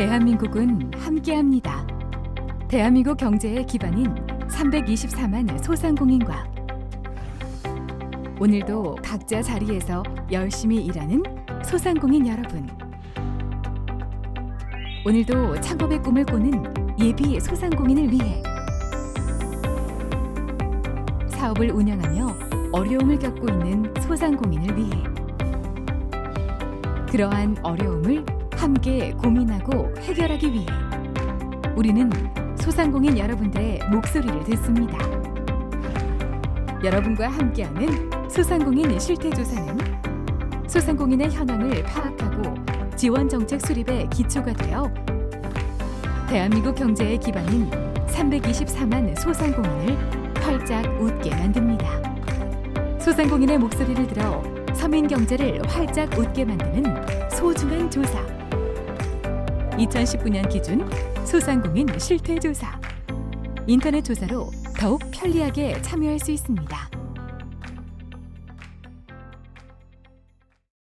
대한민국은 함께합니다. 대한민국 경제의 기반인 324만 소상공인과 오늘도 각자 자리에서 열심히 일하는 소상공인 여러분. 오늘도 창업의 꿈을 꾸는 예비 소상공인을 위해 사업을 운영하며 어려움을 겪고 있는 소상공인을 위해 그러한 어려움을 함께 고민하고 해결하기 위해 우리는 소상공인 여러분들의 목소리를 듣습니다. 여러분과 함께하는 소상공인 실태조사는 소상공인의 현황을 파악하고 지원 정책 수립의 기초가 되어 대한민국 경제의 기반인 324만 소상공인을 활짝 웃게 만듭니다. 소상공인의 목소리를 들어 서민 경제를 활짝 웃게 만드는 소중한 조사. 2019년 기준 소상공인 실태 조사. 인터넷 조사로 더욱 편리하게 참여할 수 있습니다.